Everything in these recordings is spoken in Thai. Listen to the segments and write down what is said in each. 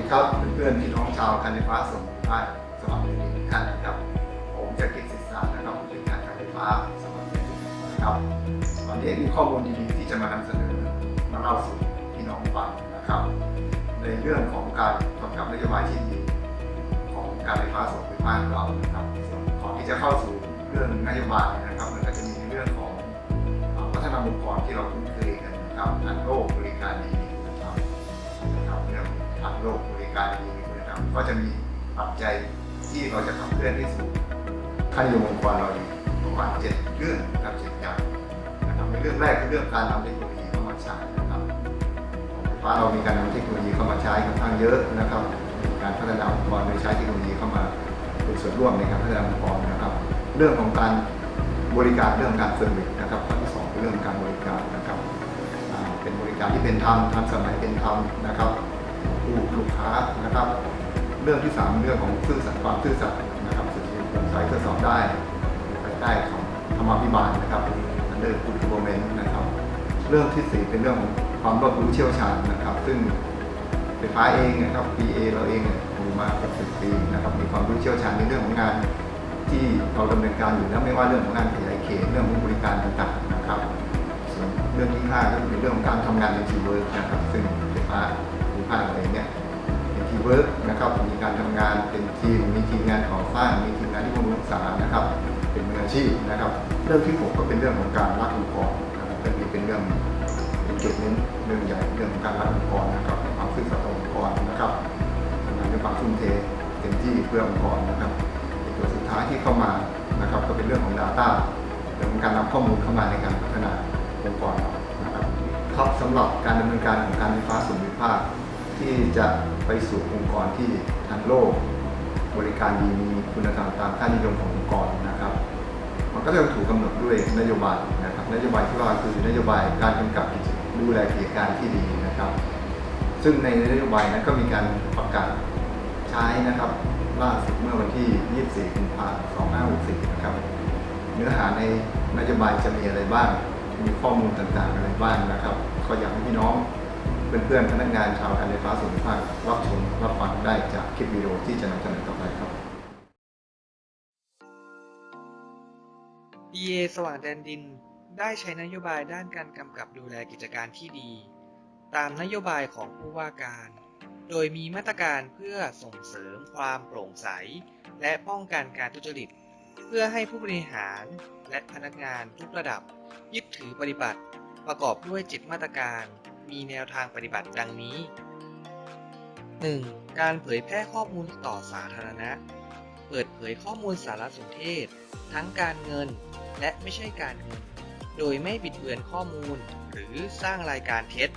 ดีครับเพื่อนๆพี่น้องชาวการไฟฟ้าส่วนภูมิภาคสวัสดีทุกท่านนะครับ ผมจะกิจศิษานะครับผู้จัดการการไฟฟ้าสวัสดีนะครับวันนี้มีข้อมูลดีๆที่จะมานำเสนอมาเล่าสู่พี่น้องฟังนะครับ ในเรื่องของการกำกับนโยบายที่ดีของการไฟฟ้าส่วนภูมิภาคเรานะครับก่อนที่จะเข้าสู่เรื่องนโยบายนะครับมันก็จะมีเรื่องของพัฒนาองค์กรที่เราคุ้นเคยกันนะครับอันโลกบริการดีนะครับนะครับเรื่องทางโลก การดีนะครับก็จะมีปัจจัยที่เราจะขับเคลื่อนที่สู่ค่านิยมองค์กรเราอยู่ประมาณเจ็ดเรื่องนะครับเจ็ดอย่างนะครับในเรื่องแรกคือเรื่องการนำเทคโนโลยีเข้ามาใช้นะครับไฟฟ้าเรามีการนำเทคโนโลยีเข้ามาใช้ค่อนข้างเยอะนะครับมีการพัฒนาองค์กรโดยใช้เทคโนโลยีเข้ามาเป็นส่วนร่วมในการพัฒนาองค์กรนะครับ เรื่องของการบริการเรื่องการเซอร์วิสนะครับข้อที่สองคือเรื่องการบริการนะครับเป็นบริการที่เป็นธรรมทันสมัยเป็นธรรมนะครับ ผู้ลูกค้านะครับ เรื่องที่สามเรื่องของซื่อสัตย์ความซื่อสัตย์นะครับสุจริตโปร่งใสตรวจสอบได้ภายใต้ของธรรมาภิบาลนะครับอันเดอร์กูดโกเมนนะครับ เรื่องที่สี่เป็นเรื่องของความรอบรู้เชี่ยวชาญนะครับ ซึ่งไฟฟ้าเองนะครับ PA เราเองเนี่ยอยู่มาเป็นสิบปีนะครับมีความรู้เชี่ยวชาญในเรื่องของงานที่เราดำเนินการอยู่แล้วไม่ว่าเรื่องของงานขยายเขตเรื่องของบริการต่างๆนะครับ ส่วนเรื่องที่5ก็คือเรื่องของการทำงานในทีมเวิร์กนะครับ ซึ่งไฟฟ้า ภูมิภาคอะไรเนี่ยเป็นทีมเวิร์กนะครับมีการทำงานเป็นทีมมีทีมงานก่อสร้างมีทีมงานที่บำรุงรักษานะครับ เป็นมืออาชีพนะครับ เรื่องที่6ก็เป็นเรื่องของการรักองค์กรนะครับเรื่องนี้เป็นเรื่องเป็นจุดเน้นเรื่องใหญ่เรื่องของการรักองค์กรนะครับความซื่อสัตย์ต่อองค์กรนะครับทำงานด้วยความทุ่มเทเต็มที่เพื่อองค์กรนะครับอีกตัวสุดท้ายที่เข้ามานะครับก็เป็นเรื่องของ Data เรื่องของการนำข้อมูลเข้ามาในการพัฒนาองค์กรเรานะครับครับสำหรับการดำเนินการของการไฟฟ้าส่วนภูมิภาค ที่จะไปสู่องค์กรที่ทันโลก บริการดีมีคุณธรรมตามค่านิยมขององค์กรนะครับ มันก็จะถูกกำหนดด้วยนโยบายนะครับนโยบายที่ว่าคือนโยบายการกำกับกิจดูแลกิจการที่ดีนะครับ ซึ่งในนโยบายนั้นก็มีการประกาศใช้นะครับล่าสุดเมื่อวันที่ 24 กุมภาพันธ์2564 นะครับ เนื้อหาในนโยบายจะมีอะไรบ้าง มีข้อมูลต่างๆอะไรบ้างนะครับ ก็อยากให้พี่น้อง เพื่อนๆพนักงานชาวการไฟฟ้าส่วนภูมิภาครับชมรับฟังได้จากคลิปวิดีโอที่จะนำเสนอต่อไปครับ EA สว่างแดนดิน ได้ใช้นโยบายด้านการกำกับดูแลกิจการที่ดี ตามนโยบายของผู้ว่าการ โดยมีมาตรการเพื่อส่งเสริมความโปร่งใส และป้องกันการทุจริต เพื่อให้ผู้บริหารและพนักงานทุกระดับ ยึดถือปฏิบัติ ประกอบด้วย7มาตรการ มีแนวทางปฏิบัติดังนี้ 1. การเผยแพร่ข้อมูลต่อสาธารณะ เปิดเผยข้อมูลสารสนเทศ ทั้งการเงิน และไม่ใช่การเงิน โดยไม่บิดเบือนข้อมูล หรือสร้างรายการเท็จ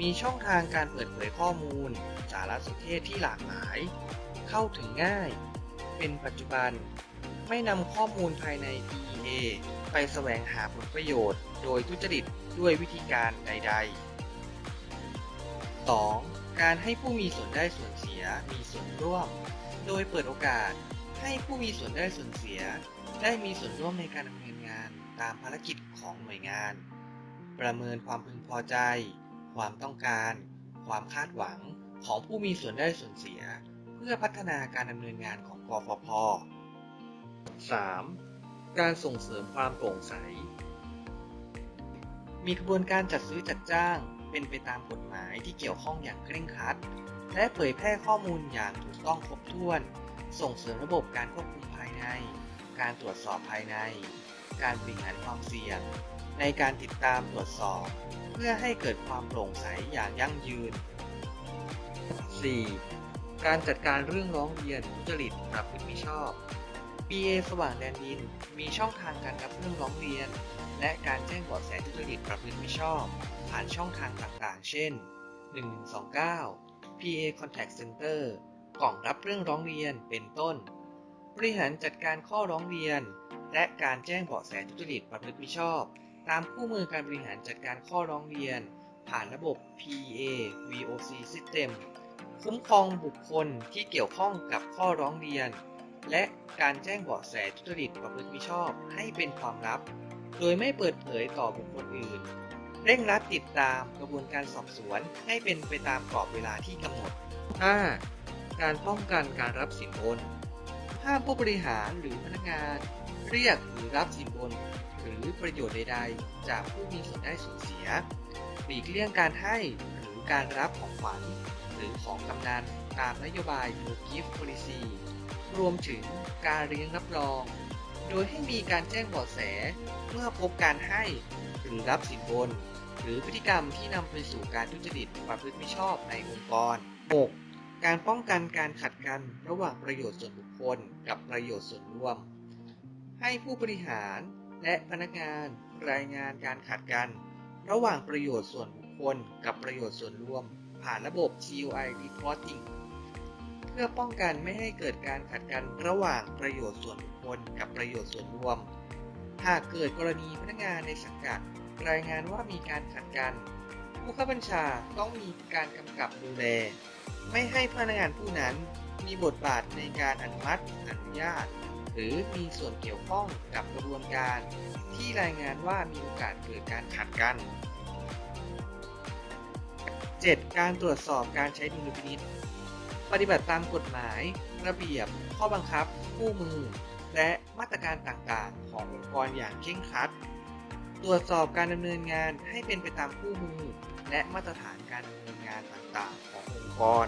มีช่องทางการเปิดเผยข้อมูล สารสนเทศที่หลากหลาย เข้าถึงง่าย เป็นปัจจุบัน ไม่นำข้อมูลภายใน DEA ไปแสวงหาผลประโยชน์ โดยทุจริตด้วยวิธีการใด ๆ 2. การให้ผู้มีส่วนได้ส่วนเสียมีส่วนร่วม โดยเปิดโอกาสให้ผู้มีส่วนได้ส่วนเสีย ได้มีส่วนร่วมในการดำเนินงานตามภารกิจของหน่วยงาน ประเมินความพึงพอใจ ความต้องการ ความคาดหวังของผู้มีส่วนได้ส่วนเสีย เพื่อพัฒนาการดำเนินงานของกฟผ 3. การส่งเสริมความโปร่งใส มีกระบวนการจัดซื้อจัดจ้าง เป็นไปตามกฎหมายที่เกี่ยวข้องอย่างเคร่งครัด และเผยแพร่ข้อมูลอย่างถูกต้องครบถ้วน ส่งเสริมระบบการควบคุมภายใน การตรวจสอบภายใน การบริหารความเสี่ยง ในการติดตามตรวจสอบ เพื่อให้เกิดความโปร่งใสอย่างยั่งยืน 4. การจัดการเรื่องร้องเรียนทุจริตประพฤติมิชอบ BA สว่างแดนดิน มีช่องทางการรับเรื่องร้องเรียน และการแจ้งเบาะแสทุจริตประพฤติมิชอบ ผ่านช่องทางต่างๆ เช่น 1129 PA Contact Center กล่องรับเรื่องร้องเรียนเป็นต้น บริหารจัดการข้อร้องเรียน และการแจ้งเบาะแสทุจริตประพฤติมิชอบ ตามคู่มือการบริหารจัดการข้อร้องเรียน ผ่านระบบ PA VOC System คุ้มครองบุคคลที่เกี่ยวข้องกับข้อร้องเรียน และการแจ้งเบาะแสทุจริตประพฤติมิชอบให้เป็นความลับ โดยไม่เปิดเผยต่อบุคคลอื่น เร่งรัดติดตามกระบวนการสอบสวนให้เป็นไปตามกรอบเวลาที่กำหนด 5. การป้องกันการรับสินบน ห้ามผู้บริหารหรือพนักงาน เรียกหรือรับสินบน หรือประโยชน์ใดๆ จากผู้มีส่วนได้ส่วนเสียหลีกเลี่ยงการให้หรือการรับของขวัญหรือของกำนันตามนโยบาย No Gift Policy รวมถึงการเลี้ยงรับรอง โดยให้มีการแจ้งเบาะแสเมื่อพบการให้หรือรับสินบน หรือพฤติกรรมที่นำไปสู่การทุจริตประพฤติมิชอบในองค์กร 6. การป้องกันการขัดกันระหว่างประโยชน์ส่วนบุคคลกับประโยชน์ส่วนรวม ให้ผู้บริหารและพนักงานรายงานการขัดกัน ระหว่างประโยชน์ส่วนบุคคลกับประโยชน์ส่วนรวม ผ่านระบบ GUI Reporting เพื่อป้องกันไม่ให้เกิดการขัดกันระหว่างประโยชน์ส่วนบุคคลกับประโยชน์ส่วนรวม หากเกิดกรณีพนักงานในสังกัด รายงานว่ามีการขัดกัน ผู้ข้าบัญชาต้องมีการกำกับดูแล ไม่ให้พนักงานผู้นั้นมีบทบาทในการอนุมัติอนุญาต หรือมีส่วนเกี่ยวข้องกับกระบวนการ ที่รายงานว่ามีโอกาสเกิดการขัดกัน 7. การตรวจสอบการใช้ดุลพินิษ ปฏิบัติตามกฎหมาย ระเบียบ ข้อบังคับ คู่มือ และมาตรการต่างๆ ขององค์กรอย่างเคร่งครัด ตรวจสอบการดำเนินงานให้เป็นไปตามคู่มือ และมาตรฐานการดำเนินงานต่างๆ ขององค์กร